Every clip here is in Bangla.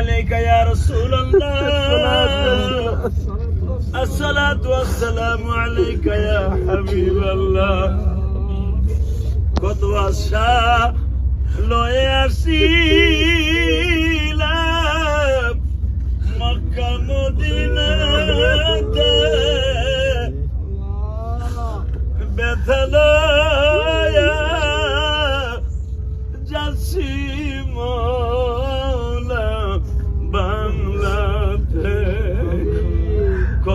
عليك يا رسول الله الصلاة والسلام عليك يا حبيب الله কত আশা লয়ে আসিলাম মক্কা মদিনাতে ব্যথা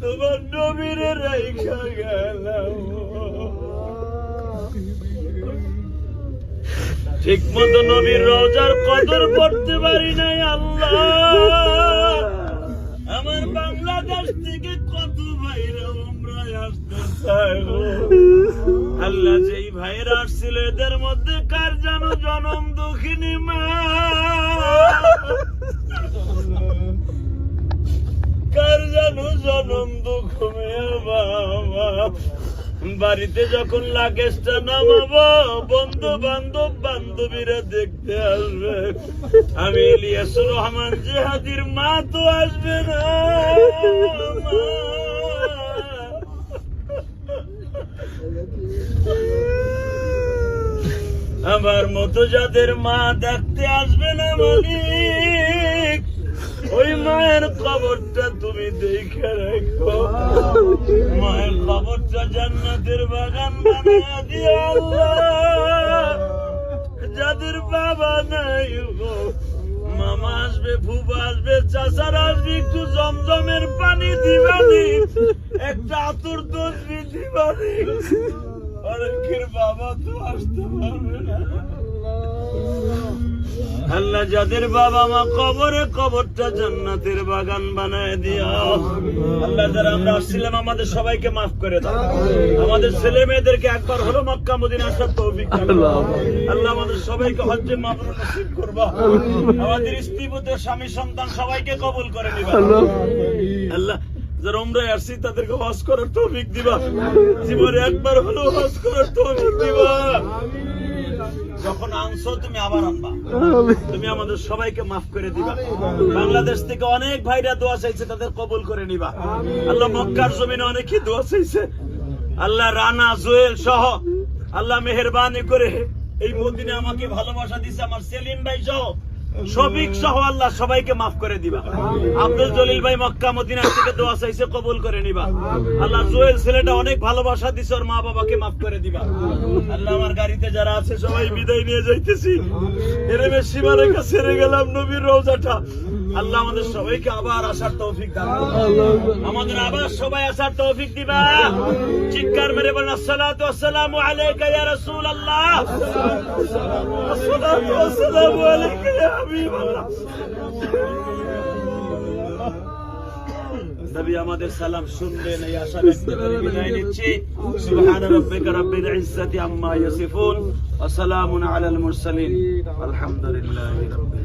তোমার নবীরে রাইখা গেলাম। ঠিক মতো নবীর রোজার কদর করতে পারি নাই আল্লাহ। আমার বাংলাদেশ থেকে কত ভাইরা উমরায় আসতে চায় আল্লাহ যেই ভাইরা আসছিল, এদের মধ্যে কার যেন জনম দুঃখিনী মা? বাড়িতে যখন লাগেজটা নামাবো, বন্ধু বান্ধব বান্ধবীরা দেখতে আসবে। আমি ইলিয়াসুর রহমান জেহাদির মা তো আসবে না। আমার মতো যাদের মা দেখতে আসবে না মালিক। ওই মায়ের খবরটা তুমি দেখে রেখো। মায়ের খবরটা জান্নাতের বাগান বানিয়ে দিও আল্লাহ। যাদের বাবা নাই গো, মামা আসবে ফুবা আসবে, চাচার আসবে, একটু জমজমের পানি দিবানি একটা আতুর দোষবি দিবানি অনেকের বাবা তো আসতে পারবে না। আল্লাহ যাদের বাবা মা কবরে কবরটা জান্নাতের বাগান বানায় দিও। আল্লাহ যারা আমরা আসছিলাম আমাদের সবাইকে মাফ করে দাও। আমাদের ছেলে মেয়েদেরকে একবার হলো মক্কা মদিনা আসার তৌফিক। আল্লাহ। আমাদের সবাইকে হজ্জে মাবরুর নসিব করবা। আমাদের স্ত্রী পুত্র স্বামী সন্তান সবাইকে কবুল করে নিবা। আল্লাহ যারা আসছি, তাদেরকে হজ করার তৌফিক দিবা। জীবনে একবার হলো হজ করার তৌফিক দিবা। যখন আনছো, তুমি আবার আনবা। তুমি আমাদের সবাইকে মাফ করে দিবা। বাংলাদেশ থেকে অনেক ভাইরা দোয়া চাইছে, তাদের কবুল করে নিবা। আল্লাহ মক্কার জমিনে অনেকে দোয়া চাইছে। আল্লাহ রানা, জোয়েল সহ আল্লাহ মেহরবানি করে এই মদিনে আমাকে ভালোবাসা দিছে। আমার সেলিম ভাই সহ শফিক সহ আল্লাহ সবাইকে মাফ করে দিবা। আব্দুল জলিল ভাই মক্কা মদিনা থেকে দোয়া চাইছে কবুল করে নিবা। আল্লাহ জুয়েল ছেলেটা অনেক ভালোবাসা দিছে ওর মা বাবাকে মাফ করে দিবা। আল্লাহ আমার গাড়িতে যারা আছে সবাই বিদায় নিয়ে যাইতেছি। এরমে বেশি মানে ছেড়ে গেলাম নবীর রোজাটা আল্লাহ আমাদের সবাইকে আবার আসার তৌফিক দান আমাদের আবার সবাই আসার তৌফিক দিবা। চিৎকার মেরে বলেন আসসালাতু আসসালামু আলাইকা ইয়া রাসূলুল্লাহ। আসসালাতু আসসালামু আলাইকা ইয়া হাবিবাল্লাহ। নবী আমাদের সালাম শুনবেন এই আশা ব্যক্ত করে বিদায় নিচ্ছি। সুবহান রাব্বিকা রাব্বিল ইজ্জাতি আম্মা ইয়াসিফুন। ওয়া সালামুন আলাল মুরসালিন। আলহামদুলিল্লাহি রাব্বিল